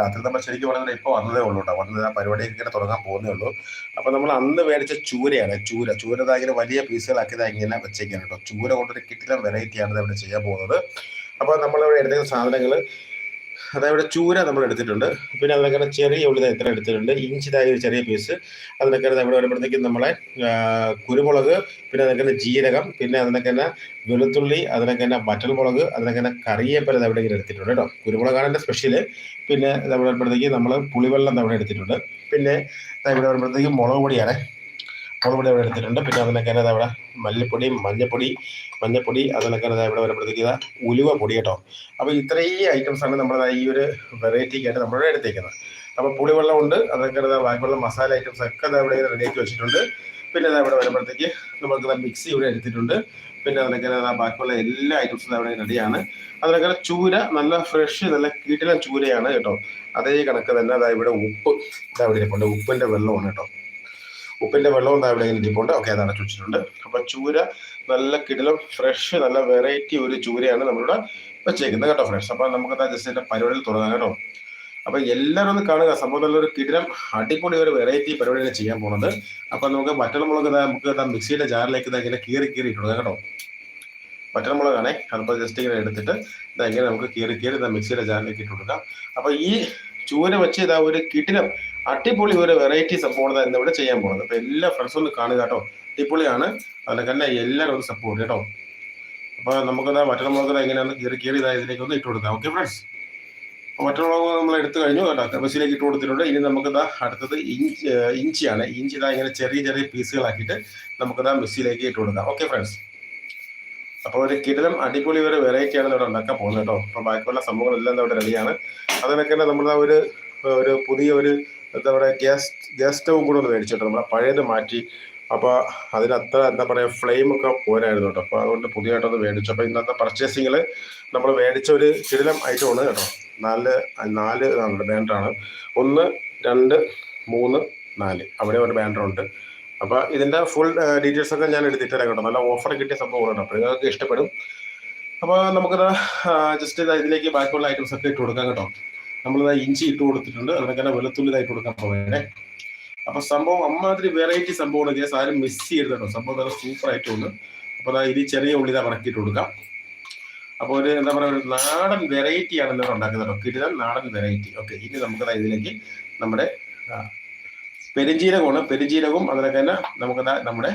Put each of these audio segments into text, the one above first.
രാത്രി നമ്മൾ ശരിക്കും പറഞ്ഞാൽ ഇപ്പോൾ വന്നതേ ഉള്ളൂ കേട്ടോ വന്നത് ആ പരിപാടി ഇങ്ങനെ തുടങ്ങാൻ പോകുന്നേ ഉള്ളൂ. അപ്പോൾ നമ്മൾ അന്ന് മേടിച്ച ചൂരയാണ് ചൂര. ചൂര ഇങ്ങനെ വലിയ പീസുകളാക്കിയത് ഇങ്ങനെ വെച്ചേക്കാണ് കേട്ടോ ചൂര കൊണ്ടൊരു കിട്ടില വെറൈറ്റിയാണ് ഇവിടെ ചെയ്യാൻ പോകുന്നത്. നമ്മൾ നമ്മളിവിടെ എടുത്ത സാധനങ്ങൾ അതായത് ചൂര നമ്മൾ എടുത്തിട്ടുണ്ട്. പിന്നെ അതിനൊക്കെ ചെറിയ ഉള്ളി ഇത്ര എടുത്തിട്ടുണ്ട്. ഇഞ്ചിതായ ഒരു ചെറിയ പീസ് അതിനൊക്കെ ഇവിടെ വരുമ്പോഴത്തേക്കും നമ്മളെ കുരുമുളക് പിന്നെ അതിനൊക്കെ ജീരകം പിന്നെ അതിനൊക്കെ വെളുത്തുള്ളി അതിനൊക്കെ തന്നെ വറ്റൽമുളക് അതിനൊക്കെ തന്നെ കറിയേപ്പല ദാ ഇവിടെ ഇങ്ങനെ എടുത്തിട്ടുണ്ട് കേട്ടോ. കുരുമുളകാണ് എന്റെ സ്പെഷ്യൽ പിന്നെ നമ്മൾ വരുമ്പോഴത്തേക്ക് നമ്മൾ പുളിവെള്ളം തവണ എടുത്തിട്ടുണ്ട്. പിന്നെ ഇവിടെ വരുമ്പോഴത്തേക്ക് മുളക് പൊടിയാണ്. മുളക് പൊടി ഇവിടെ എടുത്തിട്ടുണ്ട്. പിന്നെ അതിനൊക്കെ ദാ ഇവിടെ മല്ലിപ്പൊടി മഞ്ഞപ്പൊടി മഞ്ഞപ്പൊടി അതിനൊക്കെ ദാ ഇവിടെ വരുമ്പോഴത്തേക്ക് ഇതാ ഉലുവ പൊടി കേട്ടോ. അപ്പോൾ ഇത്രയും ഐറ്റംസ് ആണ് നമ്മൾ ഈ ഒരു വെറൈറ്റിക്കായിട്ട് നമ്മളിവിടെ എടുത്തേക്കുന്നത്. അപ്പോൾ പുളിവെള്ളം ഉണ്ട് അതൊക്കെ ഇതാ ബാക്കിയുള്ള മസാല ഐറ്റംസ് ഒക്കെ ദാ ഇവിടെ റെഡിയാക്കി വെച്ചിട്ടുണ്ട്. പിന്നെ ദാ ഇവിടെ വരുമ്പോഴത്തേക്ക് നമുക്ക് മിക്സി ഇവിടെ എടുത്തിട്ടുണ്ട്. പിന്നെ അതിനൊക്കെ ബാക്കിയുള്ള എല്ലാ ഐറ്റംസും അവിടെ റെഡിയാണ് അതിനൊക്കെ ചൂര നല്ല ഫ്രഷ് നല്ല കീട്ടിലെ ചൂരയാണ് കേട്ടോ. അതേ കണക്ക് തന്നെ അതാ ഇവിടെ ഉപ്പ് ഇതാ ഇവിടെ ഇരിപ്പുണ്ട്. ഉപ്പിന്റെ വെള്ളമാണ് കേട്ടോ. ഉപ്പിന്റെ വെള്ളവും ഇവിടെ ഇങ്ങനെ ഇരിപ്പുണ്ട്. ഓക്കെ അത് അടച്ചു അപ്പൊ ചൂര നല്ല കിടിലം ഫ്രഷ് നല്ല വെറൈറ്റി ഒരു ചൂരയാണ് നമ്മളിവിടെ വെച്ചേക്കുന്നത് കേട്ടോ ഫ്രഷ് അപ്പൊ നമുക്ക് ജസ്റ്റ് എന്റെ പരിപാടിയിൽ തുടങ്ങാം കേട്ടോ. അപ്പൊ എല്ലാവരും ഒന്ന് കാണുക. സംഭവം നല്ലൊരു കിടിലം അടിപൊളി ഒരു വെറൈറ്റി പരിപാടിയാണ് ചെയ്യാൻ പോകുന്നത് അപ്പൊ നമുക്ക് വറ്റൽമുളക് മുളക് നമുക്ക് മിക്സിയുടെ ജാറിലേക്ക് ഇങ്ങനെ കീറി കീറി ഇട്ട് കേട്ടോ. കേട്ടോ മുളകാണേ അതിപ്പോൾ ജസ്റ്റ് ഇങ്ങനെ എടുത്തിട്ട് ഇതാ ഇങ്ങനെ നമുക്ക് കീറി കീറി മിക്സിയുടെ ജാറിലേക്ക് ഇട്ട് കൊടുക്കാം. അപ്പൊ ഈ ചൂര വെച്ച് ഇതാ ഒരു കിടിലം അടിപൊളി ഒരു വെറൈറ്റി സപ്പോർട്ട് ഇന്ന് ഇവിടെ ചെയ്യാൻ പോകുന്നത് അപ്പൊ എല്ലാ ഫ്രണ്ട്സും ഒന്ന് കാണുക കേട്ടോ. അടിപൊളിയാണ്. അതൊക്കെ തന്നെ എല്ലാവരും ഒന്ന് സപ്പോർട്ട് കേട്ടോ. അപ്പൊ നമുക്കത് മറ്റൊരു ഇങ്ങനെ എങ്ങനെയാണ് കീറി കീറി ഇതാ ഇതിലേക്ക് ഒന്ന് ഇട്ട് കൊടുക്കാം. ഓക്കെ ഫ്രണ്ട്സ് മറ്റുള്ളവ നമ്മൾ എടുത്തു കഴിഞ്ഞു കേട്ടോ. കബസിലേക്ക് ഇട്ട് കൊടുത്തിട്ടുണ്ട്. ഇനി നമുക്ക് അടുത്തത് ഇഞ്ചി ഇഞ്ചിയാണ്. ഇഞ്ചി ഇതാ ഇങ്ങനെ ചെറിയ ചെറിയ പീസുകളാക്കിയിട്ട് നമുക്കിതാ മിക്സിയിലേക്ക് ഇട്ട് കൊടുക്കാം. ഓക്കെ ഫ്രണ്ട്സ് അപ്പോൾ ഒരു കിടലം അടിപൊളി ഒരു വെറൈറ്റിയാണ് ഇവിടെ ഉണ്ടാക്കാൻ പോകുന്നത് കേട്ടോ. അപ്പോൾ ബാക്കിയുള്ള സംഭവങ്ങളെല്ലാം ഇവിടെ റെഡിയാണ് അതിനൊക്കെ തന്നെ നമ്മൾ ഒരു ഒരു പുതിയ ഒരു എന്താ പറയുക ഗ്യാസ് ഗ്യാസ് സ്റ്റവും കൂടെ ഒന്ന് മേടിച്ചിട്ട് നമ്മളെ പഴയത് മാറ്റി. അപ്പോൾ അതിന് അത്ര എന്താ പറയുക ഫ്ലെയിം ഒക്കെ പോരായിരുന്നു കേട്ടോ. അപ്പോൾ അതുകൊണ്ട് പുതിയതായിട്ടൊന്ന് മേടിച്ചു. അപ്പോൾ ഇന്നത്തെ പർച്ചേസിങ്ങിൽ നമ്മൾ മേടിച്ച ഒരു കിടിലം ഉണ്ട് കേട്ടോ. നാല് നാല് ബാൻഡറാണ് ഒന്ന് രണ്ട് മൂന്ന് നാല്. അവിടെ ഒരു ബാൻഡർ ഉണ്ട്. അപ്പോൾ ഇതിന്റെ ഫുൾ ഡീറ്റെയിൽസ് ഒക്കെ ഞാൻ എടുത്തിട്ട് കേട്ടോ. നല്ല ഓഫർ കിട്ടിയ സംഭവം കേട്ടോ. അപ്പോൾ നിങ്ങൾക്ക് ഇഷ്ടപ്പെടും. അപ്പോൾ നമുക്കത് ജസ്റ്റ് ഇതിലേക്ക് ബാക്കിയുള്ള ഐറ്റംസ് ഒക്കെ ഇട്ട് കൊടുക്കാം കേട്ടോ. നമ്മളിതാ ഇഞ്ചി ഇട്ട് കൊടുത്തിട്ടുണ്ട്. അതിനൊക്കെ വെളുത്തുള്ളി ഇതായിട്ട് കൊടുക്കാൻ പോകണേ അപ്പൊ സംഭവം അമ്മാതിരി വെറൈറ്റി സംഭവമാണ് കേസ് ആരും മിസ് ചെയ്യരുത് കേട്ടോ. സംഭവം നല്ല സൂപ്പർ ആയിട്ടുണ്ട് അപ്പൊ അതാ ഇനി ചെറിയ ഉള്ളി ഇതാ മടക്കിയിട്ട് കൊടുക്കാം. അപ്പോൾ ഒരു എന്താ പറയുക ഒരു നാടൻ വെറൈറ്റി ആണ് ഇന്നിവിടെ ഉണ്ടാക്കുന്നത് കിടിലൻ നാടൻ വെറൈറ്റി ഓക്കെ ഇനി നമുക്ക് ഇതിലേക്ക് നമ്മുടെ പെരുംജീരകമാണ് പെരുംജീരകവും അതിനൊക്കെ തന്നെ നമുക്ക് നമ്മുടെ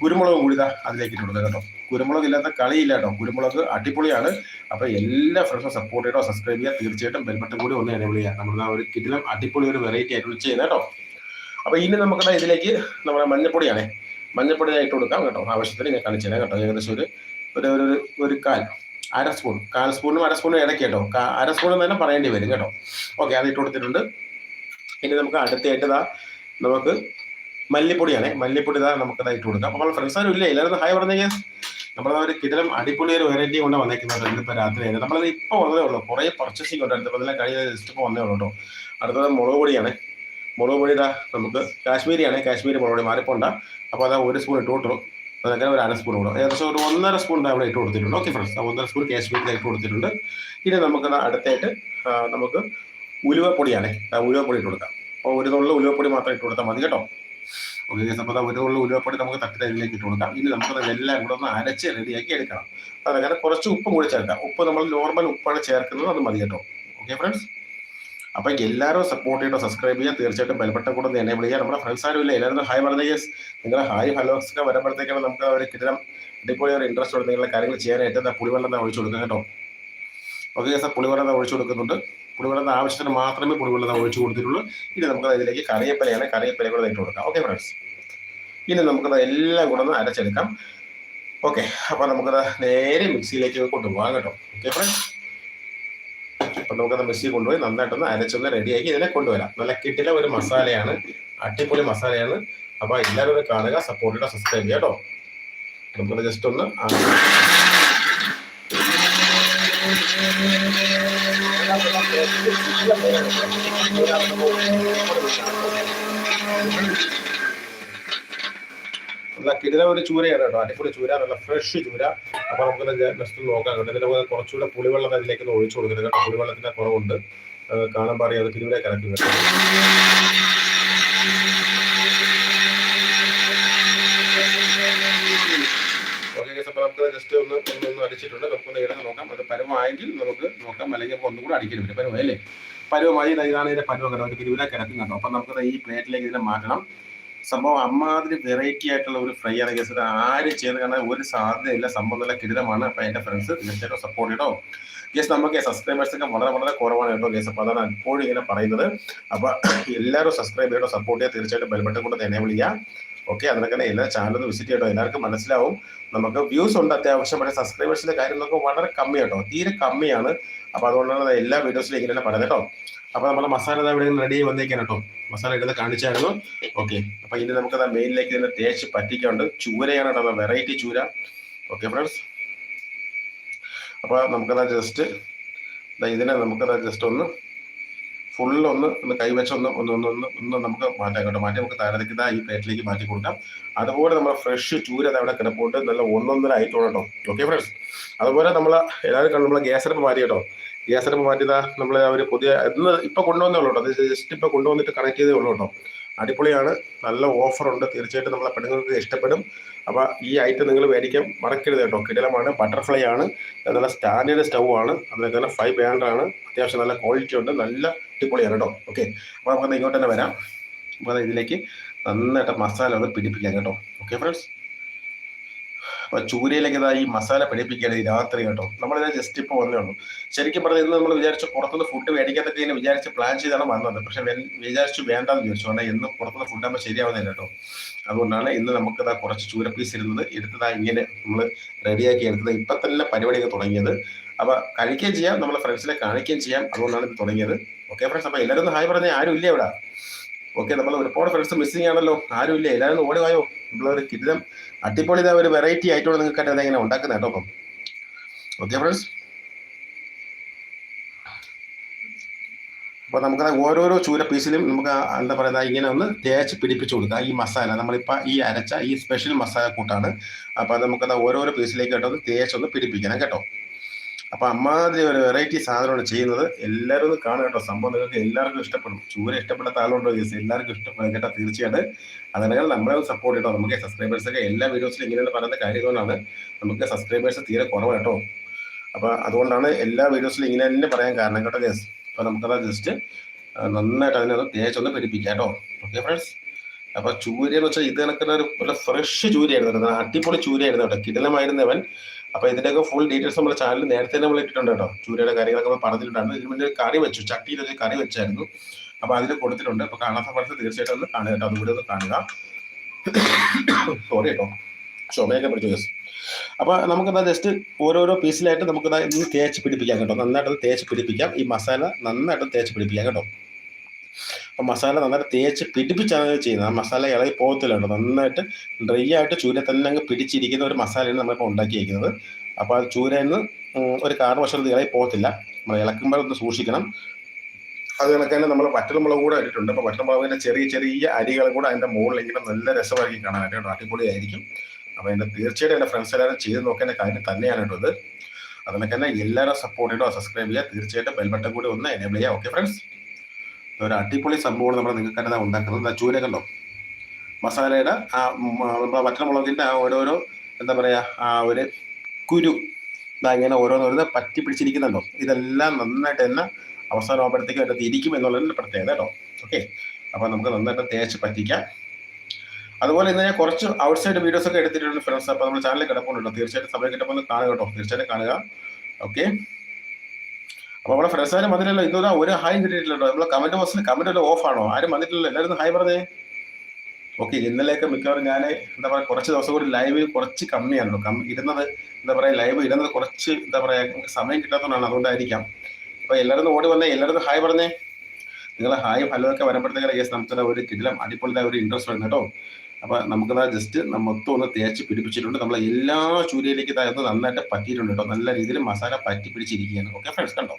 കുരുമുളകും കൂടി ഇതാ അതിലേക്ക് ഇട്ട് കൊടുക്കാം കേട്ടോ. കുരുമുളക് ഇല്ലാത്ത കളിയില്ല കേട്ടോ. കുരുമുളക് അടിപൊളിയാണ്. അപ്പൊ എല്ലാ ഫ്രണ്ട്സും സപ്പോർട്ട് ചെയ്തോ സബ്സ്ക്രൈബ് ചെയ്യുക. തീർച്ചയായിട്ടും ബെൽബട്ടൺ കൂടി ഒന്ന് എനേബിൾ ചെയ്യുക. നമ്മുടെ ഒരു കിടിലം അടിപൊളി ഒരു വെറൈറ്റി ആയിട്ട് ചെയ്യുന്നത് കേട്ടോ. അപ്പൊ ഇനി നമുക്ക് ഇതിലേക്ക് നമ്മുടെ മഞ്ഞപ്പൊടിയാണേ. മഞ്ഞപ്പൊടി ഇട്ട് കൊടുക്കാം കേട്ടോ. ആവശ്യത്തിന് ഞാൻ കാണിച്ചു തരാം കേട്ടോ. ഏകദേശം ഒരു ഒരു ഒരു ഒരു കാൽ അര സ്പൂൺ കാൽ സ്പൂണും അര സ്പൂണും ഇടയ്ക്ക് കേട്ടോ. അര സ്പൂൺ തന്നെ പറയേണ്ടി വരും കേട്ടോ. ഓക്കെ അത് ഇട്ട് കൊടുത്തിട്ടുണ്ട്. ഇനി നമുക്ക് അടുത്തായിട്ട് നമുക്ക് മല്ലിപ്പൊടിയാണേ. മല്ലിപ്പൊടി ഇതാ നമുക്ക് ഇതായിട്ട് കൊടുക്കാം. അപ്പോൾ ഫ്രണ്ട്സ് ആരും ഇല്ല. എല്ലാവരും ഹായ് പറഞ്ഞേ നമ്മളത് ഒരു കിടലം അടിപൊളി ഒരു വെറൈറ്റി കൊണ്ട് വന്നേക്കുന്നത് ഇന്നിപ്പോൾ രാത്രി ആയിരുന്നു നമ്മളത് ഇപ്പോൾ വന്നതേ ഉള്ളൂ. കുറേ പർച്ചേസിംഗ് ഉണ്ട്. അടുത്തപ്പോൾ അതെല്ലാം കഴിഞ്ഞ ജസ്റ്റ് ഇപ്പോൾ വന്നേ ഉള്ളൂ കേട്ടോ. അടുത്തത് മുളക് പൊടിയാണ്. മുളക് പൊടി ഇതാ നമുക്ക് കാശ്മീരിയാണ്. കാശ്മീരി മുളക് പൊടി മാറിപ്പോണ്ട. അപ്പോൾ അതാ ഒരു സ്പൂൺ ഇട്ട് കൊടുത്തു. അതങ്ങനെ ഒരു അര സ്പൂൺ കൊടുക്കും ഏകദേശം ഒരു ഒന്നര സ്പൂൺ അവിടെ ഇട്ട് കൊടുത്തിട്ടുണ്ട്. ഓക്കെ ഫ്രണ്ട്സ് ഒന്നര സ്പൂൺ കാശ്മീരിൽ ഇട്ട് കൊടുത്തിട്ടുണ്ട്. ഇനി നമുക്ക് അടുത്തായിട്ട് നമുക്ക് ഉലുവപ്പൊടിയാണ്. ഉലുവപ്പൊടി ഇട്ട് കൊടുക്കാം. അപ്പോൾ ഒരു നുള്ള ഉലുവപ്പൊടി മാത്രം ഇട്ട് കൊടുത്താൽ മതി കേട്ടോ. ദാ ഒരു നുള്ള ഉലുവപ്പൊടി നമുക്ക് തട്ടിലേക്ക് ഇട്ട് കൊടുക്കാം. ഇനി നമുക്ക് എല്ലാം കൂടെ ഒന്ന് അരച്ച് റെഡിയാക്കി എടുക്കണം. അതങ്ങനെ കുറച്ച് ഉപ്പ് കൂടി ചേർക്കാം. ഉപ്പ് നമ്മൾ നോർമൽ ഉപ്പാണ് ചേർക്കുന്നത് അത് മതി കേട്ടോ. ഓക്കെ ഫ്രണ്ട്സ് അപ്പൊ എല്ലാവരും സപ്പോർട്ട് ചെയ്തോ സബ്സ്ക്രൈബ് ചെയ്യുക. തീർച്ചയായിട്ടും ബെൽബട്ടൺ കൂടെ എനേബിൾ ചെയ്യുക. നമ്മുടെ ഫ്രണ്ട്സ് ആരും ഇല്ല. എല്ലാവരും ഹായ് പറഞ്ഞ കേസ് നിങ്ങളുടെ ഹായ് ഹലോസ് ഒക്കെ വരുമ്പോഴത്തേക്കാണ് നമുക്ക് ഒരു കിടലം അടിപൊളി ഒരു ഇൻട്രസ്റ്റ് ഉണ്ട് നിങ്ങളുടെ കാര്യങ്ങൾ ചെയ്യാനായിട്ട് പുളിവെള്ളം ഒഴിച്ചു കൊടുക്കാം കേട്ടോ. ഓക്കെ സാർ പുളിവെള്ളം ഒഴിച്ചു കൊടുക്കുന്നുണ്ട്. പുളിവെള്ളം ആവശ്യത്തിന് മാത്രമേ പുളിവെള്ളം ദാ ഒഴിച്ചു കൊടുത്തിട്ടുള്ളൂ. ഇനി നമുക്ക് ഇതിലേക്ക് കറിയപ്പലയാണ് കറിയപ്പല കൂടെ ഇട്ട് കൊടുക്കാം. ഓക്കെ ഫ്രണ്ട്സ് ഇനി നമുക്ക് എല്ലാം കൂടെ ഒന്ന് അരച്ചെടുക്കാം. ഓക്കെ അപ്പൊ നമുക്കത് നേരെ മിക്സിയിലേക്ക് കൊണ്ടുപോകാം കേട്ടോ. ഓക്കെ ഫ്രണ്ട്സ് അപ്പൊ നമുക്കത് മിക്സി കൊണ്ടുപോയി നന്നായിട്ടൊന്ന് അരച്ചൊന്ന് റെഡിയാക്കി ഇതിനെ കൊണ്ടുവരാം. നല്ല കിട്ടില ഒരു മസാലയാണ്. അടിപൊളി മസാലയാണ്. അപ്പൊ എല്ലാവരും ഒന്ന് കാണുക സപ്പോർട്ട് ചെയ്യുക സബ്സ്ക്രൈബ് ചെയ്യുക കേട്ടോ. നമുക്കത് ജസ്റ്റ് ഒന്ന് നല്ല ഒരു ചൂരയാണ് കേട്ടോ. അടിപൊളി ചൂര നല്ല ഫ്രഷ് ചൂര. അപ്പൊ നമുക്ക് ജസ്റ്റ് നോക്കാം കേട്ടോ. ഇതിന്റെ കൂടെ കുറച്ചുകൂടെ പുളിവെള്ളം അതിലേക്ക് ഒഴിച്ചു കൊടുക്കുന്നത് കേട്ടോ. പുളിവെള്ളത്തിന്റെ കുറവുണ്ട്. കാണാൻ പറയാം അത് പിരിവിലെ കറക്റ്റ് കേട്ടോ ഓക്കെ ഗൈസ് അപ്പോൾ നമുക്ക് ജസ്റ്റ് ഒന്ന് ഒന്ന് അടിച്ചിട്ടുണ്ട്. നമുക്കൊന്ന് ഇടന്ന് നോക്കാം. അത് പരമായെങ്കിൽ നമുക്ക് നോക്കാം. അല്ലെങ്കിൽ അപ്പോൾ ഒന്നും കൂടെ അടിക്കേണ്ടി വരും. പരമായി ഇതാണ് ഇതിന്റെ പരമ കേട്ടോ. അപ്പം നമുക്ക് ഈ പ്ലേറ്റിലേക്ക് ഇതിനെ മാറ്റണം. സംഭവം അമ്മാതിരി വെറൈറ്റി ആയിട്ടുള്ള ഒരു ഫ്രൈ ആണ്. ഇത് ആര് ചെയ്ത് കാണാൻ ഒരു സാധ്യതയില്ല. സംഭവം നല്ല കിടിലമാണ് അപ്പൊ എന്റെ ഫ്രണ്ട്സ് തീർച്ചയായിട്ടും സപ്പോർട്ട് ചെയ്തോ ഗസ് നമുക്ക് സബ്സ്ക്രൈബേഴ്സ് ഒക്കെ വളരെ വളരെ കുറവാണ് കേട്ടോ ഗസ് അപ്പൊ അതാണ് എപ്പോഴും ഇങ്ങനെ പറയുന്നത്. അപ്പൊ എല്ലാവരും സബ്സ്ക്രൈബ് ചെയ്യട്ടോ സപ്പോർട്ട് ചെയ്യാൻ തീർച്ചയായിട്ടും ബെൽബട്ടൺ കൊണ്ട് തന്നെ വിളിക്കാം ഓക്കെ അതിനൊക്കെ എല്ലാ ചാനലും വിസിറ്റ് ചെയ്യട്ടോ എല്ലാവർക്കും മനസ്സിലാവും. നമുക്ക് വ്യൂസ് ഉണ്ട് അത്യാവശ്യം പക്ഷേ സബ്സ്ക്രൈബേഴ്സിന്റെ കാര്യം നമുക്ക് വളരെ കമ്മി കേട്ടോ തീരെ കമ്മിയാണ്. അപ്പൊ അതുകൊണ്ടാണ് എല്ലാ വീഡിയോസിലും ഇങ്ങനെ പറയുന്നത് കേട്ടോ. അപ്പൊ നമ്മുടെ മസാല ഇവിടെ റെഡി ആയി വന്നേക്കാൻ കേട്ടോ മസാല ഇടുന്നത് കാണിച്ചായിരുന്നു. ഓക്കെ അപ്പൊ ഇനി നമുക്ക് മെയിനിലേക്ക് ഇതിനെ തേച്ച് പറ്റിക്കാണ്ട് ചൂരയാണ് കേട്ടോ വെറൈറ്റി ചൂര. ഓക്കെ ഫ്രണ്ട്സ് അപ്പൊ നമുക്കതാ ജസ്റ്റ് ഇതിനെ നമുക്കതാ ജസ്റ്റ് ഒന്ന് ഫുള്ളൊന്ന് ഒന്ന് ഒന്ന് കൈവച്ച് ഒന്ന് ഒന്ന് ഒന്ന് ഒന്ന് നമുക്ക് മാറ്റാം കേട്ടോ. മാറ്റി നമുക്ക് താരത്തേക്ക് ഈ പ്ലേറ്റിലേക്ക് മാറ്റി കൊടുക്കാം. അതുപോലെ നമ്മുടെ ഫ്രഷ് ചൂര അവിടെ കിടപ്പുണ്ട്. നല്ല ഒന്നൊന്നര ആയിട്ടുണ്ട് കേട്ടോ ഓക്കെ ഫ്രണ്ട്സ് അതുപോലെ നമ്മൾ എല്ലാവരും കണ്ടു നമ്മളെ ഗ്യാസ് അടുപ്പ് മാറ്റി കേട്ടോ ഗ്യാസ് അടുപ്പ് മാറ്റിയതാ നമ്മൾ അവർ പുതിയ ഇന്ന് ഇപ്പൊ കൊണ്ടുവന്നേ ഉള്ളൂ അത് ജസ്റ്റ് ഇപ്പൊ കൊണ്ടുവന്നിട്ട് കണക്ട് ചെയ്തേ ഉള്ളൂ കേട്ടോ. അടിപൊളിയാണ്. നല്ല ഓഫറുണ്ട് തീർച്ചയായിട്ടും നമ്മളെ പെണ്ണുങ്ങൾക്ക് ഇഷ്ടപ്പെടും. അപ്പോൾ ഈ ഐറ്റം നിങ്ങൾ മേടിക്കാൻ മറക്കരുത് കേട്ടോ. കിടലമാണ് ബട്ടർഫ്ലൈ ആണ്. നല്ല സ്റ്റാൻഡേർഡ് സ്റ്റൗ ആണ്. അതുപോലെ തന്നെ ഫൈവ് ബാൻഡർ ആണ്. അത്യാവശ്യം നല്ല ക്വാളിറ്റി ഉണ്ട്. നല്ല അടിപൊളിയാണ് കേട്ടോ. ഓക്കെ അപ്പോൾ നമുക്ക് ഇങ്ങോട്ട് തന്നെ വരാം. അപ്പോൾ ഇതിലേക്ക് നന്നായിട്ട് മസാല ഒന്ന് പിടിപ്പിക്കാം കേട്ടോ. ഓക്കെ ഫ്രണ്ട്സ് അപ്പോൾ ചൂരയിലേക്ക് ഇതാ ഈ മസാല പിടിപ്പിക്കുകയാണ് ഈ രാത്രി കേട്ടോ. നമ്മളിത് ജസ്റ്റ് ഇപ്പോൾ വന്നേ ഉള്ളൂ. ശരിക്കും പറഞ്ഞാൽ ഇന്ന് നമ്മൾ വിചാരിച്ചു പുറത്തുനിന്ന് ഫുഡ് മേടിക്കാത്തൊക്കെ ഇങ്ങനെ വിചാരിച്ച് പ്ലാൻ ചെയ്താണ് വന്നത്. പക്ഷെ വിചാരിച്ചു വേണ്ടെന്ന് ചോദിച്ചു കാരണം എന്നും പുറത്തുനിന്ന് ഫുഡ് ആകുമ്പോൾ ശരിയാവുന്നില്ല കേട്ടോ. അതുകൊണ്ടാണ് ഇന്ന് നമുക്ക് ഇതാ കുറച്ച് ചൂര പീസ് ഇരുന്നത് എടുത്തതാ ഇങ്ങനെ നമ്മൾ റെഡിയാക്കി എടുത്തത്. ഇപ്പം തന്നെ പരിപാടിയൊക്കെ തുടങ്ങിയത്. അപ്പോൾ കഴിക്കുകയും ചെയ്യാം. നമ്മളെ ഫ്രണ്ട്സിനെ കാണിക്കുകയും ചെയ്യാം. അതുകൊണ്ടാണ് ഇത് തുടങ്ങിയത്. ഓക്കെ ഫ്രണ്ട്സ് അപ്പോൾ എല്ലാവരും ഹായ് പറഞ്ഞാൽ ആരും ഇല്ല ഇവിടെ. ഓക്കെ നമ്മൾ ഒരുപാട് ഫ്രണ്ട്സ് മിസ്സിംഗ് ആണല്ലോ. ആരും ഇല്ല എല്ലാവരും ഒന്ന് ഓടി വായോ നമ്മളൊരു കിടിലം അടിപൊളി ഒരു വെറൈറ്റി ആയിട്ടുള്ള നിങ്ങൾക്ക് അതെങ്ങനെ ഉണ്ടാക്കുന്നത് കേട്ടോ അപ്പം. ഓക്കെ ഫ്രണ്ട്സ് അപ്പോൾ നമുക്ക് ഓരോരോ ചൂര പീസിലും നമുക്ക് എന്താ പറയുക ഇങ്ങനെ ഒന്ന് തേച്ച് പിടിപ്പിച്ചു കൊടുക്കുക ഈ മസാല നമ്മളിപ്പോൾ ഈ അരച്ച ഈ സ്പെഷ്യൽ മസാല കൂട്ടാണ്. അപ്പോൾ അത് നമുക്കത് ഓരോരോ പീസിലേക്ക് കേട്ടോ തേച്ചൊന്ന് പിടിപ്പിക്കണം കേട്ടോ. അപ്പൊ അമ്മാതിരി ഒരു വെറൈറ്റി സാധനമാണ് ചെയ്യുന്നത്. എല്ലാവരും ഒന്ന് കാണുക കേട്ടോ. സംഭവം നിങ്ങൾക്ക് എല്ലാവർക്കും ഇഷ്ടപ്പെടും. ചൂര ഇഷ്ടപ്പെടാത്ത ആളുണ്ടോ? ചോദിച്ചാൽ എല്ലാവർക്കും ഇഷ്ടപ്പെടും കേട്ടോ തീർച്ചയായിട്ടും. അതിനകം നമ്മളെ ഒന്ന് സപ്പോർട്ട് ചെയ്യട്ടോ. നമുക്ക് സബ്സ്ക്രൈബേഴ്സ് ഒക്കെ എല്ലാ വീഡിയോസിലും ഇങ്ങനെയാണ് പറയുന്ന കാര്യങ്ങളാണ് നമുക്ക് സബ്സ്ക്രൈബേഴ്സ് തീരെ കുറവ് കേട്ടോ. അപ്പൊ അതുകൊണ്ടാണ് എല്ലാ വീഡിയോസിലും ഇങ്ങനെ തന്നെ പറയാൻ കാരണം കേട്ടോ ഗസ് അപ്പൊ നമുക്കത് ജസ്റ്റ് നന്നായിട്ട് അതിനെ തേച്ചൊന്ന് പിടിപ്പിക്കാം കേട്ടോ. ഓക്കെ ഫ്രണ്ട്സ് അപ്പൊ ചൂര എന്ന് വെച്ചാൽ ഇത് കണക്കുന്ന ഒരു ഫ്രഷ് ചൂരയായിരുന്നു അടിപൊളി ചൂരയായിരുന്നു കേട്ടോ. കിടലമായിരുന്നവൻ. അപ്പൊ ഇതിന്റെയൊക്കെ ഫുൾ ഡീറ്റെയിൽസ് നമ്മുടെ ചാനലിൽ നേരത്തെ നമ്മൾ ഇട്ടിട്ടുണ്ട് കേട്ടോ. ചൂരയുടെ കാര്യങ്ങളൊക്കെ നമ്മൾ പറഞ്ഞിട്ടുണ്ടായിരുന്നു ഇതിന് വേണ്ടി കറി വെച്ചു. ചട്ടിയിൽ വെച്ച് കറി വെച്ചായിരുന്നു. അപ്പൊ അതിൽ കൊടുത്തിട്ടുണ്ട്. അപ്പൊ കാണാത്ത സമയത്ത് തീർച്ചയായിട്ടും ഒന്ന് കാണുക കേട്ടോ. അതുകൂടി ഒന്ന് കാണുക. സോറി കേട്ടോ. ചുമയൊക്കെ പിടിച്ചു ദിവസം അപ്പൊ നമുക്കതാ ജസ്റ്റ് ഓരോരോ പീസിലായിട്ട് നമുക്കതാ ഇന്ന് തേച്ച് പിടിപ്പിക്കാം കേട്ടോ. നന്നായിട്ട് തേച്ച് പിടിപ്പിക്കാം. ഈ മസാല നന്നായിട്ട് തേച്ച് പിടിപ്പിക്കാം കേട്ടോ. അപ്പൊ മസാല നന്നായിട്ട് തേച്ച് പിടിപ്പിച്ചാണ് ചെയ്യുന്നത്. ആ മസാല ഇളകി പോകത്തില്ല നന്നായിട്ട് ഡ്രൈ ആയിട്ട് ചൂര തന്നെ അങ്ങ് പിടിച്ചിരിക്കുന്ന ഒരു മസാലയാണ് നമ്മളിപ്പോൾ ഉണ്ടാക്കിയിരിക്കുന്നത് അപ്പോൾ ആ ചൂരന്ന് ഒരു കാരണവശാലും ഇളകി പോകത്തില്ല. നമ്മൾ ഇളക്കുമ്പോൾ ഒന്ന് സൂക്ഷിക്കണം. അത് കണക്ക് തന്നെ നമ്മൾ വറ്റൽമുളക് കൂടെ ഇട്ടിട്ടുണ്ട്. അപ്പോൾ വറ്റൽമുളകിന്റെ ചെറിയ ചെറിയ അരികളും കൂടെ അതിന്റെ മുകളിലെങ്കിലും നല്ല രസമായിരിക്കും കാണാനായിട്ട് കേട്ടോ അടിപൊളിയായിരിക്കും. അപ്പോൾ എന്റെ തീർച്ചയായിട്ടും എന്റെ ഫ്രണ്ട്സ് എല്ലാവരും ചെയ്ത് നോക്കേണ്ട കാര്യം തന്നെയാണ് കേട്ടോ ഇത്. അതിനൊക്കെ തന്നെ എല്ലാവരും സപ്പോർട്ട് ചെയ്തോ സബ്സ്ക്രൈബ് ചെയ്യുക. തീർച്ചയായിട്ടും ബെൽബട്ടൺ കൂടി ഒന്ന് എനേബിൾ ചെയ്യുക. ഓക്കെ ഫ്രണ്ട്സ് ഒരു അടിപൊളി സംഭവമാണ് നമ്മൾ നിങ്ങൾക്ക് തന്നെ ഉണ്ടാക്കുന്നത്. ചൂര കണ്ടോ മസാലയുടെ ആ നമ്മുടെ മുളകിന്റെ ആ ഓരോരോ എന്താ പറയാ ആ ഒരു കുരു. ഇങ്ങനെ ഓരോന്നോരോന്ന് പറ്റി പിടിച്ചിരിക്കുന്നുണ്ടോ? ഇതെല്ലാം നന്നായിട്ട് തന്നെ അവസാനമാകുമ്പോഴത്തേക്കും അതിനകത്ത് ഇരിക്കും എന്നുള്ളതിന്റെ പ്രത്യേകത കേട്ടോ. ഓക്കെ? അപ്പൊ നമുക്ക് നന്നായിട്ട് തേച്ച് പറ്റിക്കാം. അതുപോലെ ഇന്ന് ഞാൻ കുറച്ച് ഔട്ട് സൈഡ് വീഡിയോസ് ഒക്കെ എടുത്തിട്ടുണ്ട് ഫ്രണ്ട്സ്. അപ്പോൾ നമ്മുടെ ചാനലിൽ കിടപ്പുണ്ടല്ലോ തീർച്ചയായിട്ടും സമയം കിട്ടുമ്പോൾ കാണുക കേട്ടോ. തീർച്ചയായിട്ടും കാണുക. ഓക്കെ? അപ്പൊ നമ്മളെ ഫ്രണ്ട്സ് ആരും വന്നിട്ടില്ല ഇന്നൊരു ഒരു ഹായ് കിട്ടിയിട്ടില്ലല്ലോ. നമ്മളെ കമന്റ് ബോക്സിൽ കമന്റ് എല്ലാം ഓഫ് ആണോ? ആരും വന്നിട്ടില്ലല്ലോ. എല്ലാവരും ഹായ് പറഞ്ഞേ. ഓക്കെ ഇന്നലെയൊക്കെ മിക്കവാറും ഞാൻ എന്താ പറയാ കുറച്ച് ദിവസം കൂടി ലൈവ് കുറച്ച് കമ്മിയാണല്ലോ. കം ഇരുന്നത് എന്താ പറയാ ലൈവ് ഇരുന്നത് കുറച്ച് എന്താ പറയാ നമുക്ക് സമയം കിട്ടാത്തതുകൊണ്ടാണ്. അതുകൊണ്ടായിരിക്കാം. അപ്പൊ എല്ലാവരും ഓടി വന്നേ. എല്ലാവരും ഹായ് പറഞ്ഞേ. നിങ്ങൾ ഹായ് ഹലോ ഒക്കെ വരുമ്പോഴത്തേക്കാണ് കേസ് നമുക്ക് ഒരു കിടിലം അടിപൊളി ഒരു ഇൻട്രസ്റ്റ് വരുന്നത് കേട്ടോ. അപ്പൊ നമുക്കതാ ജസ്റ്റ് മൊത്തം ഒന്ന് തേച്ച് പിടിപ്പിച്ചിട്ടുണ്ട്. നമ്മളെ എല്ലാ ചൂരയിലേക്ക് ഇതായത് നന്നായിട്ട് പറ്റിയിട്ടുണ്ട് കേട്ടോ. നല്ല രീതിയിൽ മസാല പറ്റി പിടിച്ചിരിക്കുകയാണ്. ഓക്കെ ഫ്രണ്ട്സ് കണ്ടോ?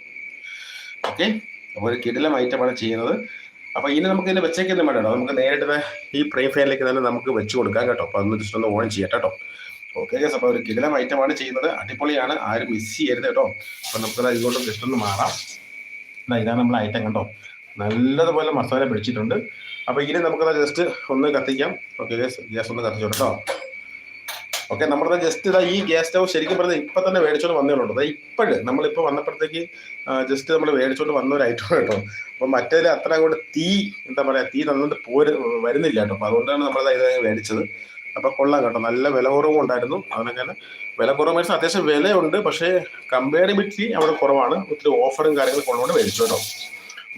ഓക്കെ അപ്പോൾ ഒരു കിടിലം ഐറ്റമാണ് ചെയ്യുന്നത്. അപ്പൊ ഇനി നമുക്ക് ഇതിന് വെച്ചേക്കൊന്നും വേണ്ട നമുക്ക് നേരിട്ട് ഈ ഫ്രൈ ഫാനിലേക്ക് തന്നെ നമുക്ക് വെച്ച് കൊടുക്കാം കേട്ടോ. അപ്പൊ അതൊന്ന് ജസ്റ്റ് ഒന്ന് ഓൺ ചെയ്യാം കേട്ടോ. ഓക്കെ ഗസ് അപ്പൊ ഒരു കിടിലം ഐറ്റമാണ് ചെയ്യുന്നത്. അടിപൊളിയാണ്. ആരും മിസ് ചെയ്യരുത് കേട്ടോ. അപ്പൊ നമുക്ക് ഇതുകൊണ്ട് ജസ്റ്റ് ഒന്ന് മാറാം. ഇതാ ഇതാണ് നമ്മളെ ഐറ്റം കണ്ടോ? നല്ലതുപോലെ മസാല പിടിച്ചിട്ടുണ്ട്. അപ്പോൾ ഇനി നമുക്കത് ജസ്റ്റ് ഒന്ന് കത്തിക്കാം. ഓക്കെ ഗ്യാസ് ഒന്ന് കത്തിച്ചു കേട്ടോ ഓക്കെ നമ്മുടെ ജസ്റ്റ് ഇതാ ഈ ഗ്യാസ് സ്റ്റൗ ശരിക്കും പറഞ്ഞാൽ ഇപ്പൊ തന്നെ മേടിച്ചോണ്ട് വന്നേയുള്ളൂ അതായത് ഇപ്പോഴ് നമ്മളിപ്പോ വന്നപ്പോഴത്തേക്ക് ജസ്റ്റ് നമ്മൾ മേടിച്ചോണ്ട് വന്ന ഒരു ഐറ്റം കേട്ടോ. അപ്പൊ മറ്റേതിൽ അത്ര അങ്ങോട്ട് തീ എന്താ പറയാ തീ നന്നിട്ട് പോര് വരുന്നില്ല കേട്ടോ. അപ്പൊ അതുകൊണ്ടാണ് നമ്മളത് ഇത് മേടിച്ചത്. അപ്പൊ കൊള്ളാം കേട്ടോ. നല്ല വില കുറവും ഉണ്ടായിരുന്നു. അതിനങ്ങനെ വില കുറവ് മേടിച്ചാൽ അത്യാവശ്യം വിലയുണ്ട് പക്ഷേ കമ്പാരിബിലിറ്റി അവിടെ കുറവാണ്. ഒത്തിരി ഓഫറും കാര്യങ്ങളും കൊണ്ടുകൊണ്ട് മേടിച്ചു കേട്ടോ.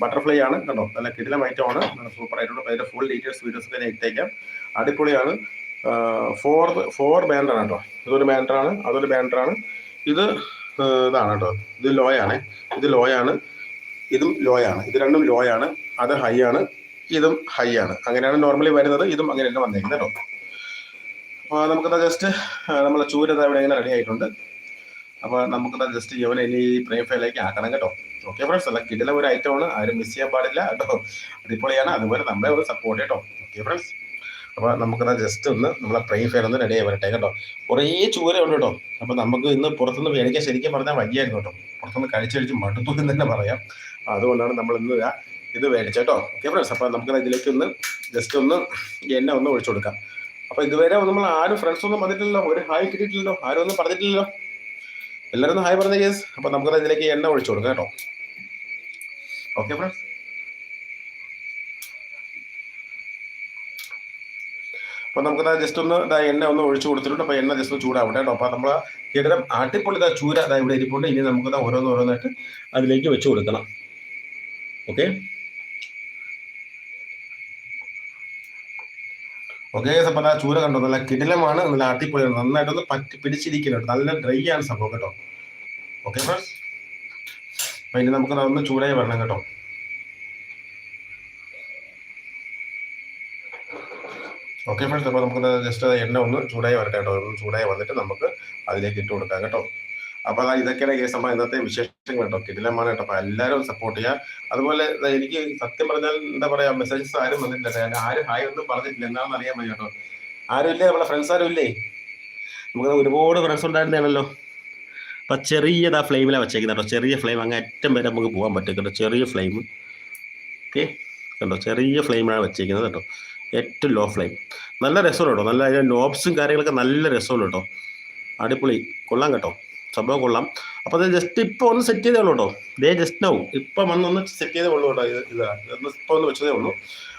ബട്ടർഫ്ലൈ ആണ് കണ്ടോ? നല്ല കിടിലം ഐറ്റം ആണ്. നല്ല സൂപ്പർ ആയിട്ടുണ്ട്. അതിന്റെ ഫുൾ ഡീറ്റെയിൽസ് വീഡിയോസ് ഒക്കെ ഇട്ടേക്കാം. അടിപൊളിയാണ്. ഫോർ ഫോർ ബാൻഡറാണ് കേട്ടോ. ഇതൊരു ബാൻഡറാണ് അതൊരു ബാൻഡറാണ് ഇത് ഇതാണ് കേട്ടോ. ഇത് ലോയാണ്. ഇത് ലോയാണ്. ഇതും ലോയാണ്. ഇത് രണ്ടും ലോയാണ്. അത് ഹൈ ആണ്. ഇതും ഹൈ ആണ്. അങ്ങനെയാണ് നോർമലി വരുന്നത്. ഇതും അങ്ങനെ തന്നെ വന്നേക്കുന്നത് കേട്ടോ. അപ്പോൾ നമുക്കത് ജസ്റ്റ് നമ്മളെ ചൂരത ഇവിടെ ഇങ്ങനെ റെഡി ആയിട്ടുണ്ട്. അപ്പോൾ നമുക്കത് ജസ്റ്റ് ഇവനെ ഇനി പ്രേം ഫയലിലേക്ക് ആക്കണം കേട്ടോ. ഓക്കെ ഫ്രണ്ട്സ് അല്ല കിടില ഒരു ആണ്. ആരും മിസ് ചെയ്യാൻ പാടില്ല കേട്ടോ. അടിപൊളിയാണ്. അതുപോലെ നമ്മളെ ഒരു സപ്പോർട്ട് കേട്ടോ. ഓക്കെ ഫ്രണ്ട്സ് അപ്പോൾ നമുക്കത് ജസ്റ്റ് ഒന്ന് നമ്മളെ പ്രൈ ഫെയർ ഒന്ന് റെഡി ആയി വരട്ടെ കേട്ടോ. കുറേ ചൂര ഉണ്ട് കേട്ടോ. അപ്പോൾ നമുക്ക് ഇന്ന് പുറത്തുനിന്ന് മേടിക്കാൻ ശരിക്കും പറഞ്ഞാൽ വയ്യായിരുന്നു കേട്ടോ. പുറത്തുനിന്ന് കഴിച്ച് കഴിച്ച് മടുത്തു എന്ന് തന്നെ പറയാം. അതുകൊണ്ടാണ് നമ്മൾ ഇന്ന് ഇത് മേടിച്ചത് കേട്ടോ. ഓക്കെ ഫ്രണ്ട്സ് അപ്പോൾ നമുക്ക് ഇതിലേക്ക് ഒന്ന് ജസ്റ്റ് ഒന്ന് എണ്ണ ഒന്ന് ഒഴിച്ചു കൊടുക്കാം. അപ്പൊ ഇതുവരെ നമ്മൾ ആരും ഫ്രണ്ട്സ് ഒന്നും വന്നിട്ടില്ലല്ലോ. ഒരു ഹായ് കിട്ടിയിട്ടില്ലല്ലോ. ആരും ഒന്നും പറഞ്ഞിട്ടില്ലല്ലോ. എല്ലാവരും ഹായ് പറഞ്ഞ കേസ് അപ്പൊ നമുക്ക് ഇതിലേക്ക് എണ്ണ ഒഴിച്ചു കൊടുക്കാം കേട്ടോ. ഓക്കെ ഫ്രണ്ട്സ് അപ്പൊ നമുക്ക് ജസ്റ്റ് ഒന്ന് എണ്ണ ഒന്ന് ഒഴിച്ചു കൊടുത്തിട്ടുണ്ട്. അപ്പൊ എണ്ണ ജസ്റ്റ് ചൂടാവട്ടെ കേട്ടോ. അപ്പൊ നമ്മൾ കിടരം ആട്ടിപ്പൊളി ചൂര ഇതാ ഇവിടെ ഇരിപ്പുണ്ട്. ഇനി നമുക്ക് ഓരോന്ന് ഓരോന്നായിട്ട് അതിലേക്ക് വെച്ച് കൊടുക്കണം. ഓക്കെ? ഓക്കെ അപ്പൊ ആ ചൂര കണ്ടോ? നല്ല കിടിലമാണ്. നല്ല ആട്ടിപ്പൊളിയാണ് നന്നായിട്ടൊന്ന് പറ്റി പിടിച്ചിരിക്കുന്നുണ്ട്. നല്ല ഡ്രൈ ആണ് സംഭവം കേട്ടോ. ഓക്കെ ഫ്രണ്ട്സ് അപ്പൊ ഇനി നമുക്ക് ഒന്ന് ചൂടായി വരണം കേട്ടോ. ഓക്കെ ഫ്രണ്ട്സ് അപ്പോൾ നമുക്ക് ജസ്റ്റ് എണ്ണ ഒന്ന് ചൂടായി വരട്ടെ കേട്ടോ. ഒന്ന് ചൂടായി വന്നിട്ട് നമുക്ക് അതിലേക്ക് ഇട്ട് കൊടുക്കാം കേട്ടോ. അപ്പോൾ അതാ ഇതൊക്കെയാണ് കേസ് നമ്മൾ ഇന്നത്തെ വിശേഷങ്ങൾ കേട്ടോ. കിടിലമാണ് കേട്ടോ. അപ്പോൾ എല്ലാവരും സപ്പോർട്ട് ചെയ്യുക. അതുപോലെ എനിക്ക് സത്യം പറഞ്ഞാൽ എന്താ പറയാ മെസ്സേജസ് ആരും വന്നിട്ടില്ല ആരും ഹായ് ഒന്നും പറഞ്ഞിട്ടില്ല. എന്താണെന്ന് അറിയാൻ മതി കേട്ടോ. ആരും ഇല്ലേ? നമ്മളെ ഫ്രണ്ട്സ് ആരും ഇല്ലേ? നമുക്ക് ഒരുപാട് ഫ്രണ്ട്സ് ഉണ്ടായിരുന്നേണല്ലോ അപ്പം ചെറിയതാ ഫ്ലെയിമിലാണ് വെച്ചേക്കുന്നത് കേട്ടോ. ചെറിയ ഫ്ലെയിം അങ്ങ് അറ്റം വരെ നമുക്ക് പോകാൻ പറ്റും കേട്ടോ. ചെറിയ ഫ്ലെയിം. ഓക്കെ. കണ്ടോ? ചെറിയ ഫ്ലെയിമിലാണ് വെച്ചേക്കുന്നത് കേട്ടോ. ഏറ്റവും ലോ ഫ്ലെയിം. നല്ല രസമുണ്ട് കേട്ടോ. നല്ല അതിന്റെ നോബ്സും കാര്യങ്ങളൊക്കെ നല്ല രസമുണ്ട് കേട്ടോ. അടിപൊളി. കൊള്ളാം കേട്ടോ. സംഭവം കൊള്ളാം. അപ്പോൾ അത് ജസ്റ്റ് ഇപ്പോൾ ഒന്ന് സെറ്റ് ചെയ്തേ ഉള്ളൂ കേട്ടോ. ദേ ജസ്റ്റ് നോ ഇപ്പം വന്നൊന്ന് സെറ്റ് ചെയ്തേ ഉള്ളൂ കേട്ടോ. ഇത് ഇതാണ് ഇപ്പോൾ ഒന്ന് വെച്ചതേ ഉള്ളൂ.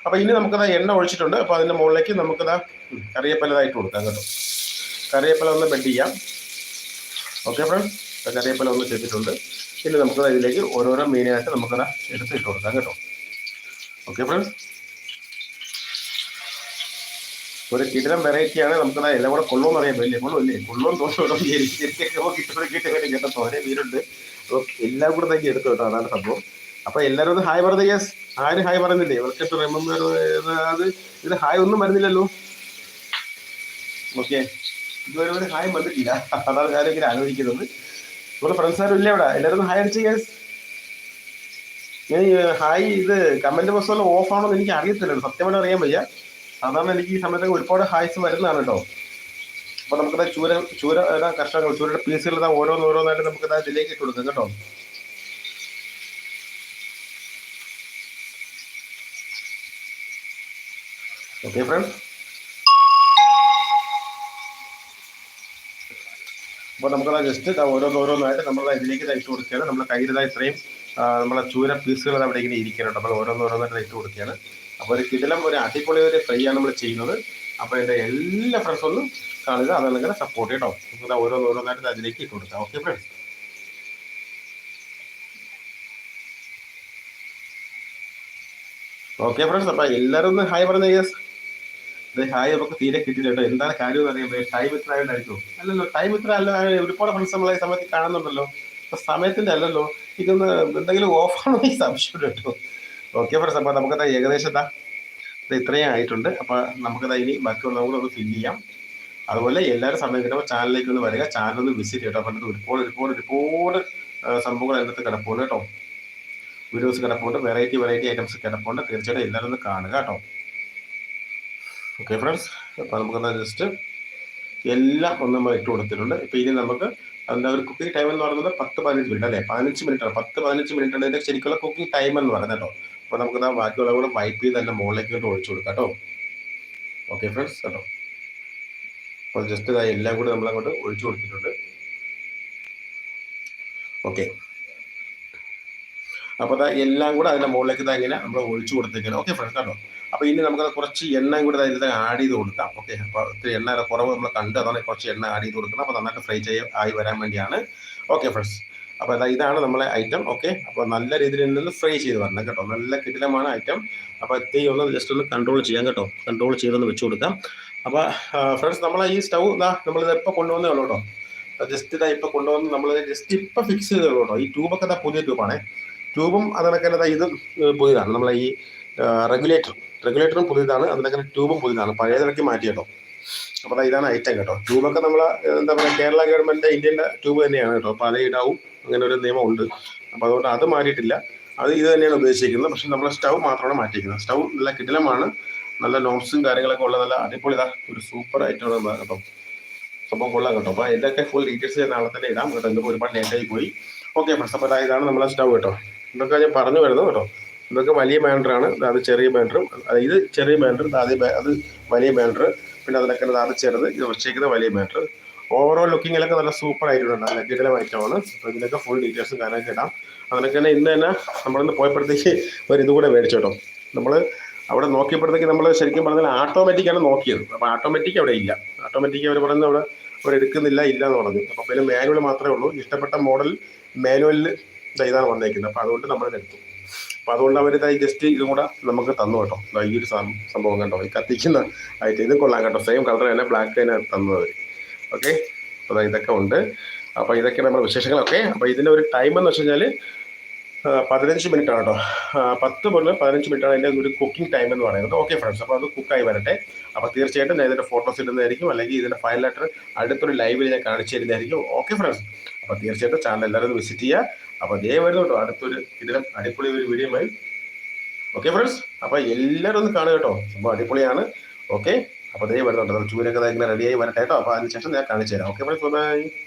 അപ്പോൾ ഇനി നമുക്കത് എണ്ണ ഒഴിച്ചിട്ടുണ്ട്. അപ്പോൾ അതിന്റെ മുകളിലേക്ക് നമുക്കത് കറിയപ്പലതായിട്ട് കൊടുക്കാം കേട്ടോ. കറിയപ്പല ഒന്ന് ബെഡ് ചെയ്യാം. ഓക്കെ ഫ്രണ്ട്സ് കറിയപ്പല ഒന്ന് ചെയ്തിട്ടുണ്ട്. ഇനി നമുക്ക് ഇതിലേക്ക് ഓരോരോ മീനായിട്ട് നമുക്കത് എടുത്ത് ഇട്ട് കൊടുക്കാം കേട്ടോ. ഓക്കെ ഫ്രണ്ട്സ് ഒരു കിടിലം വെറൈറ്റിയാണ് നമുക്കത് എല്ലാം കൂടെ കൊള്ളുമെന്ന് അറിയാൻ പറ്റില്ല. കൊള്ളും ഇല്ലേ? കൊള്ളും തോന്നുന്നു ശരിക്കൊക്കെ നോക്കിയിട്ട് കിട്ടി. തോനെ മീനുണ്ട്. അപ്പോൾ എല്ലാം കൂടെ തന്നെ എടുത്തു കേട്ടോ. അതാണ് സംഭവം. അപ്പോൾ എല്ലാവരും ഒന്ന് ഹായ് പറഞ്ഞ യെസ് ആരും ഹായ് പറയുന്നില്ലേ? ഇവർക്ക് റിമംബർ അത് ഇതിൽ ഹായ് ഒന്നും വരുന്നില്ലല്ലോ. ഓക്കെ ഇതുവരെ ഹായ് വന്നിട്ടില്ല. അതാണ് ഞാൻ ഇങ്ങനെ ആലോചിക്കുന്നത്. നമ്മുടെ ഫ്രണ്ട്സ് ആരും ഇല്ല ഇവിടെ. എല്ലാവരും ഹായ് അടിച്ച് ഗേസ് ഹായ് ഇത് കമന്റ് ബോക്സ് ഓഫ് ആണോ എന്ന് എനിക്ക് അറിയത്തില്ല സത്യമായിട്ട് അറിയാൻ വയ്യ. സാധാരണ എനിക്ക് ഈ സമയത്തൊക്കെ ഒരുപാട് ഹായ്സ് വരുന്നതാണ് കേട്ടോ. അപ്പൊ നമുക്കത് ചൂര ചൂര കർഷകങ്ങൾ ചൂരയുടെ പീസുകൾ ഓരോന്ന് ഓരോന്നായിട്ട് നമുക്ക് ഇതാ ഇതിലേക്ക് ഇട്ട് കൊടുക്കാം കേട്ടോ. ഓക്കെ ഫ്രണ്ട്സ് അപ്പോൾ നമുക്കത് ജസ്റ്റ് ഓരോന്നോരോന്നായിട്ട് നമ്മൾ ഇതിലേക്ക് തയ്ച്ചു കൊടുക്കുകയാണ്. നമ്മുടെ കയ്യിലിതാ ഇത്രയും നമ്മളെ ചൂര പീസുകൾ അവിടെ ഇങ്ങനെ ഇരിക്കണം നമ്മൾ ഓരോന്നോരോന്നായിട്ട് തയ്ച്ചു കൊടുക്കുകയാണ്. അപ്പോൾ ഒരു കിടിലം ഒരു അടിപൊളി ഒരു ഫ്രൈ ആണ് നമ്മൾ ചെയ്യുന്നത്. അപ്പോൾ എന്റെ എല്ലാ ഫ്രണ്ട്സ് ഒന്നും കാണുക അതല്ലെങ്കിൽ സപ്പോർട്ട് ചെയ്യട്ടോ നമുക്ക് ഓരോന്നോരോന്നായിട്ട് അതിലേക്ക് ഇട്ട് കൊടുക്കാം. ഓക്കെ ഫ്രണ്ട്സ് ഓക്കെ ഫ്രണ്ട്സ് അപ്പൊ എല്ലാവരും ഒന്ന് ഹായ് പറഞ്ഞ യെസ് ഹായ് നമുക്ക് തീരെ കിട്ടില്ല കേട്ടോ. എന്താണ് കാര്യം എന്ന് അറിയുമ്പോൾ ടൈം ഇത്ര ആയിട്ടായിരിക്കും അല്ലല്ലോ ടൈം ഇത്ര അല്ല ഒരുപാട് ഫ്രണ്ട്സ് നമ്മളെ സമയത്ത് കാണുന്നുണ്ടല്ലോ. അപ്പൊ സമയത്തിന്റെ അല്ലല്ലോ. ഇതൊന്ന് എന്തെങ്കിലും ഓഫാണോ ഈ സംശയം കേട്ടോ. ഓക്കെ ഫ്രണ്ട്സ് അപ്പോൾ നമുക്കത് ഏകദേശം എന്താ ഇത് ഇത്രയും ആയിട്ടുണ്ട്. അപ്പൊ നമുക്കത് ഇനി ബാക്കിയുള്ള കൂടെ ഒന്ന് ഫില്ല് ചെയ്യാം. അതുപോലെ എല്ലാവരും സമയം കിട്ടുമ്പോൾ ചാനലിലേക്ക് ഒന്ന് വരിക. ചാനൽ ഒന്ന് വിസിറ്റ് ചെയ്യട്ടോ അപ്പം ഒരുപാട് ഒരുപാട് ഒരുപാട് സംഭവങ്ങൾ അതിനകത്ത് കിടപ്പുണ്ട് കേട്ടോ. വീഡിയോസ് കിടപ്പുണ്ട്. വെറൈറ്റി വെറൈറ്റി ഐറ്റംസ് കിടപ്പുണ്ട്. തീർച്ചയായിട്ടും എല്ലാവരും ഒന്ന് കാണുക കേട്ടോ. ഓക്കെ ഫ്രണ്ട്സ് അപ്പോൾ നമുക്കെന്താ ജസ്റ്റ് എല്ലാം ഒന്ന് നമ്മൾ ഇട്ട് കൊടുത്തിട്ടുണ്ട്. ഇപ്പം ഇനി നമുക്ക് അതിന്റെ ഒരു കുക്കിംഗ് ടൈം എന്ന് പറയുന്നത് പത്ത് പതിനഞ്ച് മിനിറ്റ് അല്ലേ? പതിനഞ്ച് മിനിറ്റ് ആണ്. പത്ത് പതിനഞ്ച് മിനിറ്റ് ആണ് ഇതിന്റെ ശരിക്കുള്ള കുക്കിംഗ് ടൈം എന്ന് പറയുന്നത് കേട്ടോ. അപ്പോൾ നമുക്ക് ബാക്കിയുള്ള കൂടെ വൈപ്പ് ചെയ്ത് തന്നെ മുകളിലേക്ക് ഇട്ട് ഒഴിച്ചു കൊടുക്കാം കേട്ടോ. ഓക്കെ ഫ്രണ്ട്സ് കേട്ടോ. അപ്പോൾ ജസ്റ്റ് ഇതായി എല്ലാം കൂടി നമ്മൾ അങ്ങോട്ട് ഒഴിച്ചു കൊടുത്തിട്ടുണ്ട്. ഓക്കെ അപ്പോൾ എല്ലാം കൂടെ അതിന്റെ മുകളിലേക്ക് ഇതാ ഇങ്ങനെ നമ്മൾ ഒഴിച്ചു കൊടുത്തേക്കാണ്. ഓക്കെ ഫ്രണ്ട്സ് കേട്ടോ അപ്പോൾ ഇനി നമുക്ക് കുറച്ച് എണ്ണയും കൂടെ അതിൽ ആഡ് ചെയ്ത് കൊടുക്കാം. ഓക്കെ അപ്പോൾ ഒത്തിരി എണ്ണ കുറവ് നമ്മൾ കണ്ട് അതാണ് കുറച്ച് എണ്ണ ആഡ് ചെയ്ത് കൊടുക്കണം അപ്പോൾ നന്നായിട്ട് ഫ്രൈ ചെയ്യ ആയി വരാൻ വേണ്ടിയാണ്. ഓക്കെ ഫ്രണ്ട്സ് അപ്പോൾ അതാ ഇതാണ് നമ്മളെ ഐറ്റം ഓക്കെ അപ്പോൾ നല്ല രീതിയിൽ നിന്ന് ഫ്രൈ ചെയ്ത് വരണം കേട്ടോ. നല്ല കിടിലമാണ് ഐറ്റം അപ്പോൾ തീ ഒന്ന് ജസ്റ്റ് ഒന്ന് കൺട്രോൾ ചെയ്യാം കേട്ടോ. കൺട്രോൾ ചെയ്തൊന്ന് വെച്ച് കൊടുക്കാം. അപ്പോൾ ഫ്രണ്ട്സ് നമ്മൾ ഈ സ്റ്റൗ ഇതാ നമ്മളിത് ഇപ്പോൾ കൊണ്ടുവന്നേ ഉള്ളൂ കേട്ടോ. ജസ്റ്റ് ഇതാ ഇപ്പോൾ കൊണ്ടുവന്ന് നമ്മൾ ജസ്റ്റ് ഇപ്പോൾ ഫിക്സ് ചെയ്തേ ഉള്ളൂ കേട്ടോ. ഈ ട്യൂബൊക്കെ ഇതാ പുതിയ ട്യൂബാണേ ട്യൂബും അതിനൊക്കെ ഇതാ പുതിയതാണ്. നമ്മളെ ഈ റെഗുലേറ്റർ റെഗുലേറ്ററും പുതിയതാണ് അതിനൊക്കെ ട്യൂബും പുതിയതാണ്. പഴയതിറക്കി മാറ്റി കേട്ടോ അപ്പോൾ ഇതാണ് ഐറ്റം കേട്ടോ. ട്യൂബൊക്കെ നമ്മൾ എന്താ പറയുക കേരള ഗവൺമെന്റ് ഇന്ത്യന്റെ ട്യൂബ് തന്നെയാണ് കേട്ടോ. അപ്പോൾ അതേ ഇടാവും അങ്ങനെ ഒരു നിയമമുണ്ട്. അപ്പോൾ അതുകൊണ്ട് അത് മാറിയിട്ടില്ല അത് ഇത് തന്നെയാണ് ഉദ്ദേശിക്കുന്നത്. പക്ഷെ നമ്മൾ സ്റ്റൗ മാത്രമാണ് മാറ്റിയിരിക്കുന്നത്. സ്റ്റൗ നല്ല കിടിലമാണ്. നല്ല നോട്ട്സും കാര്യങ്ങളൊക്കെ ഉള്ള നല്ല അടിപൊളി ഇതാ ഒരു സൂപ്പർ ഐറ്റം ആണ് കേട്ടോ. സംഭവം കൊള്ളാം കേട്ടോ. അപ്പോൾ ഇതൊക്കെ ഫുൾ ഡീറ്റെയിൽസ് ഞാൻ നാളെ തന്നെ ഇടാം. കേട്ടോ എന്തൊക്കെ ഒരുപാട് ലേറ്റായി പോയി. ഓക്കെ ഫസ്റ്റ് അപ്പോൾ ഇതാണ് നമ്മളെ സ്റ്റൗ കേട്ടോ. ഇതൊക്കെ ഞാൻ പറഞ്ഞു വരുന്നത് കേട്ടോ. ഇതൊക്കെ വലിയ ബാൻഡറാണ് അത് ചെറിയ ബാൻഡറും ഇത് ചെറിയ ബാൻഡർ അത് അത് വലിയ ബാൻഡർ പിന്നെ അതിലൊക്കെ അത് ചെറുത് ഇത് വെച്ചേക്കുന്നത് വലിയ ബാൻഡർ ഓവറോൾ ലുക്കിങ്ങിലൊക്കെ നല്ല സൂപ്പർ ആയിട്ടുണ്ട് നല്ല കിടലം ഐറ്റമാണ് അപ്പോൾ ഇതിനൊക്കെ ഫുൾ ഡീറ്റെയിൽസും കാര്യമൊക്കെ ഇടാം. അതിനൊക്കെ തന്നെ ഇന്ന് തന്നെ നമ്മളിന്ന് പോയപ്പോഴത്തേക്ക് ഒരു ഇതും കൂടെ മേടിച്ചു കേട്ടോ. നമ്മൾ അവിടെ നോക്കിയപ്പോഴത്തേക്ക് നമ്മൾ ശരിക്കും പറഞ്ഞാൽ ഓട്ടോമാറ്റിക്കാണ് നോക്കിയത്. അപ്പോൾ ഓട്ടോമാറ്റിക് അവിടെ ഇല്ല. ഓട്ടോമാറ്റിക് അവർ പറയുന്നത് അവിടെ അവർ എടുക്കുന്നില്ല ഇല്ല എന്ന് പറഞ്ഞു. അപ്പോൾ പിന്നെ മാനുവൽ മാത്രമേ ഉള്ളൂ. ഇഷ്ടപ്പെട്ട മോഡൽ മാനുവലിൽ ഇതാണ് വന്നേക്കുന്നത്. അപ്പോൾ അതുകൊണ്ട് നമ്മൾ എടുത്തു അപ്പോൾ അതുകൊണ്ട് അവർ ഇതായി ജസ്റ്റ് ഇതും കൂടെ നമുക്ക് തന്നു കേട്ടോ. ഈ ഒരു സംഭവം കണ്ടോ? ഈ കത്തിക്കുന്ന ആയിട്ട് ഇത് കൊള്ളാം കേട്ടോ. സെയിം കളർ തന്നെ ബ്ലാക്ക് തന്നെ തന്നത് ഓക്കെ അപ്പോൾ ഇതൊക്കെ ഉണ്ട്. അപ്പോൾ ഇതൊക്കെ നമ്മുടെ വിശേഷങ്ങളൊക്കെ. അപ്പോൾ ഇതിന്റെ ഒരു ടൈം എന്ന് വെച്ച് കഴിഞ്ഞാൽ പതിനഞ്ച് മിനിറ്റ് ആണ് കേട്ടോ. പത്ത് മുതൽ പതിനഞ്ച് മിനിറ്റ് ആണ് അതിന്റെ ഒരു കുക്കിംഗ് ടൈം എന്ന് പറയുന്നത്. ഓക്കെ ഫ്രണ്ട്സ് അപ്പോൾ അത് കുക്കായി വരട്ടെ. അപ്പോൾ തീർച്ചയായിട്ടും ഞാൻ ഇതിന്റെ ഫോട്ടോസ് ഇടുന്നതായിരിക്കും. അല്ലെങ്കിൽ ഇതിന്റെ ഫയൽ ലെറ്റർ അടുത്തൊരു ലൈവിൽ ഞാൻ കാണിച്ചു തരുന്നതായിരിക്കും. ഓക്കെ ഫ്രണ്ട്സ് അപ്പോൾ തീർച്ചയായിട്ടും ചാനൽ എല്ലാവരും വിസിറ്റ് ചെയ്യുക. അപ്പോൾ ദേ കേട്ടോ അടുത്തൊരു ഇതിലും അടിപൊളി ഒരു വീഡിയോയുമായി. ഓക്കെ ഫ്രണ്ട്സ് അപ്പോൾ എല്ലാവരും ഒന്ന് കാണുക കേട്ടോ. സംഭവം അടിപൊളിയാണ്. ഓക്കെ അപ്പോൾ ദേ വരുന്നുണ്ടോ. ചൂരൊക്കെ റെഡിയായി വരട്ടെ കേട്ടോ. അപ്പോൾ അതിനുശേഷം ഞാൻ കാണിച്ചു തരാം ഓക്കെ ഫ്രണ്ട്സ് ബൈ